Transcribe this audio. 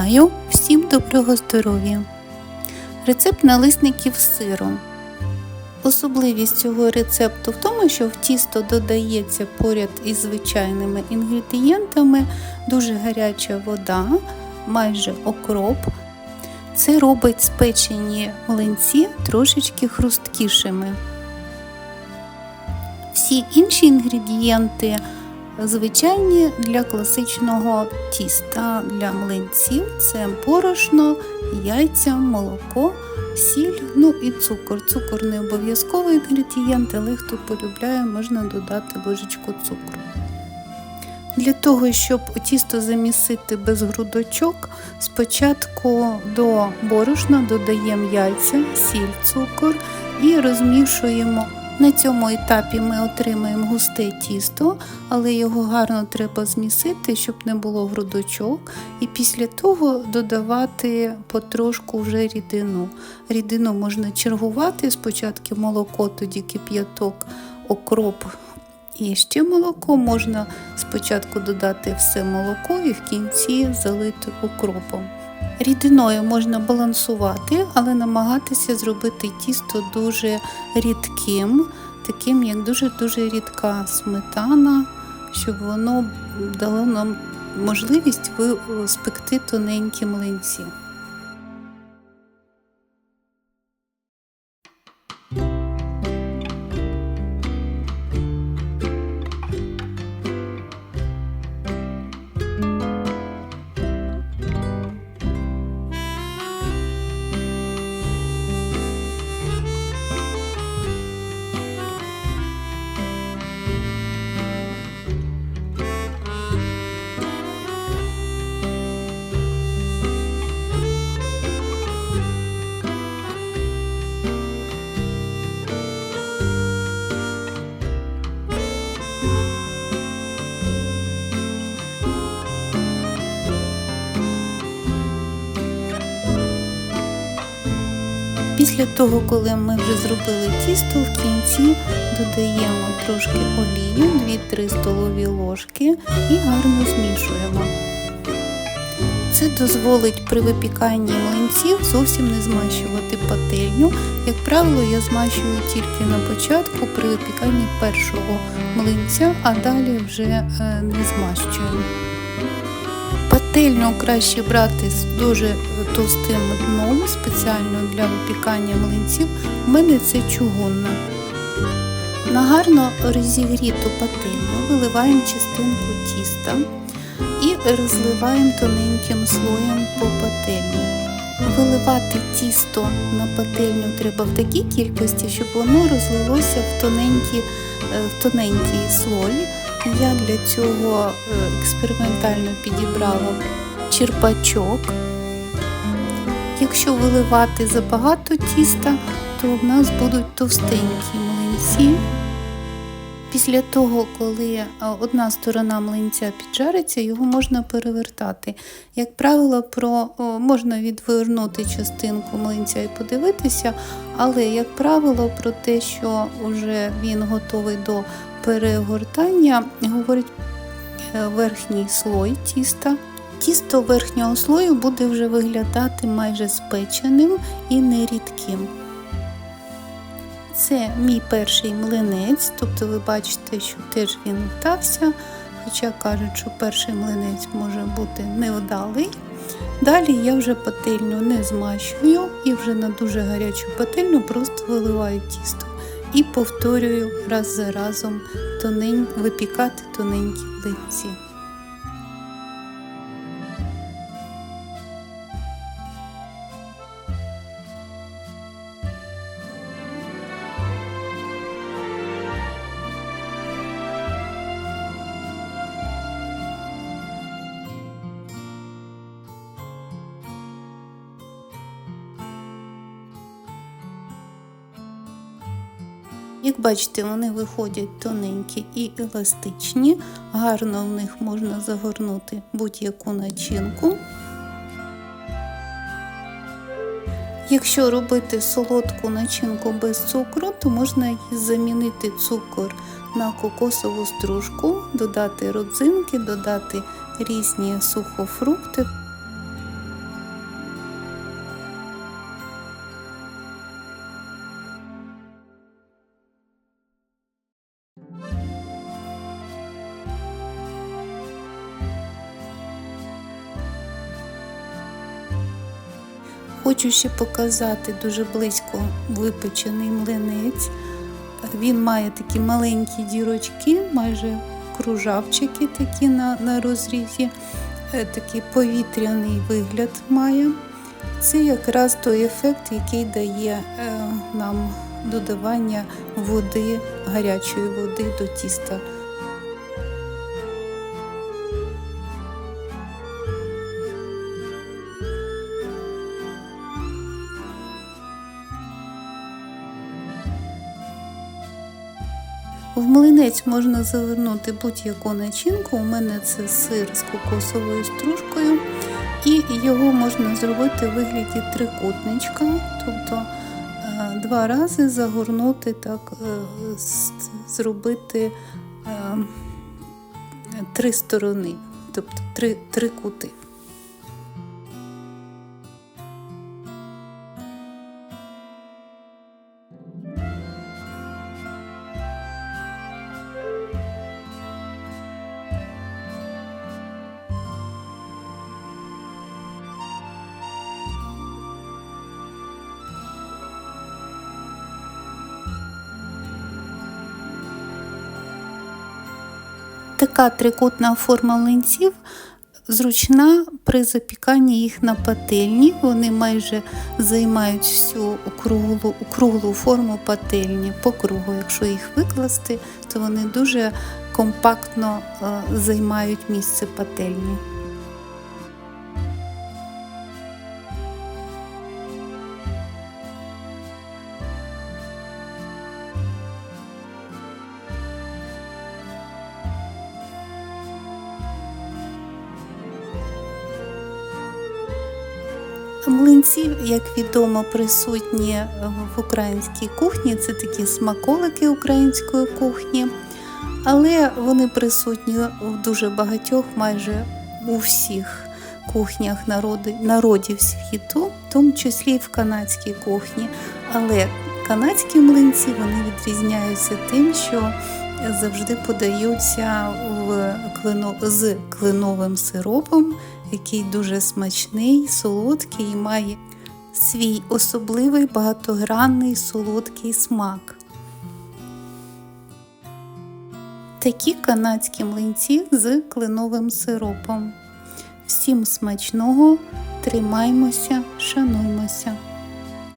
Вітаю! Всім доброго здоров'я! Рецепт налисників з сиром. Особливість цього рецепту в тому, що в тісто додається поряд із звичайними інгредієнтами дуже гаряча вода, майже окроп. Це робить спечені млинці трошечки хрусткішими. Всі інші інгредієнти звичайні для класичного тіста для млинців це борошно, яйця, молоко, сіль, ну і цукор. Цукор не обов'язковий інгредієнт, але хто полюбляє, можна додати ложечку цукру. Для того, щоб тісто замісити без грудочок, спочатку до борошна додаємо яйця, сіль, цукор і розмішуємо. На цьому етапі ми отримаємо густе тісто, але його гарно треба змісити, щоб не було грудочок. І після того додавати потрошку вже рідину. Рідину можна чергувати, спочатку молоко, тоді кип'яток, окроп і ще молоко. Можна спочатку додати все молоко і в кінці залити укропом. Рідиною можна балансувати, але намагатися зробити тісто дуже рідким, таким як дуже-дуже рідка сметана, щоб воно дало нам можливість спекти тоненькі млинці. Після того, коли ми вже зробили тісто, в кінці додаємо трошки олію, 2-3 столові ложки і гарно змішуємо. Це дозволить при випіканні млинців зовсім не змащувати пательню. Як правило, я змащую тільки на початку при випіканні першого млинця, а далі вже не змащую. Пательню краще брати з дуже товстим дном, спеціально для випікання млинців. У мене це чугунна. На гарно розігріту пательню виливаємо частинку тіста і розливаємо тоненьким слоєм по пательні. Виливати тісто на пательню треба в такій кількості, щоб воно розлилося в тоненький, в тоненький слой. Я для цього експериментально підібрала черпачок. Якщо виливати забагато тіста, то в нас будуть товстенькі млинці. Після того, коли одна сторона млинця піджариться, його можна перевертати. Як правило, про, можна відвернути частинку млинця і подивитися, але, як правило, про те, що вже він готовий до перегортання, говорить верхній слой тіста. Тісто верхнього слою буде вже виглядати майже спеченим і нерідким. Це мій перший млинець, тобто ви бачите, що теж він вдався, хоча кажуть, що перший млинець може бути невдалий. Далі я вже пательню не змащую і вже на дуже гарячу пательню просто виливаю тісто і повторюю раз за разом тонень, випікати тоненькі млинці. Як бачите, вони виходять тоненькі і еластичні, гарно в них можна загорнути будь-яку начинку. Якщо робити солодку начинку без цукру, то можна замінити цукор на кокосову стружку, додати родзинки, додати різні сухофрукти. Хочу ще показати дуже близько випечений млинець. Він має такі маленькі дірочки, майже кружавчики такі на, на розрізі, Е, такий повітряний вигляд має. Це якраз той ефект, який дає е, нам додавання води, гарячої води до тіста. В млинець можна завернути будь-яку начинку. У мене це сир з кокосовою стружкою, і його можна зробити в вигляді трикутничка, тобто е, два рази загорнути, так, е, зробити е, три сторони, тобто три, три кути. Така трикутна форма млинців зручна при запіканні їх на пательні. Вони майже займають всю округлу, округлу форму пательні по кругу. Якщо їх викласти, то вони дуже компактно е, займають місце пательні. Млинці, як відомо, присутні в українській кухні. Це такі смаколики української кухні, але вони присутні в дуже багатьох, майже у всіх кухнях народів світу, в тому числі і в канадській кухні. Але канадські млинці вони відрізняються тим, що завжди подаються в клино, з кленовим сиропом, який дуже смачний, солодкий і має свій особливий багатогранний солодкий смак. Такі канадські млинці з кленовим сиропом. Всім смачного, тримаймося, шануймося!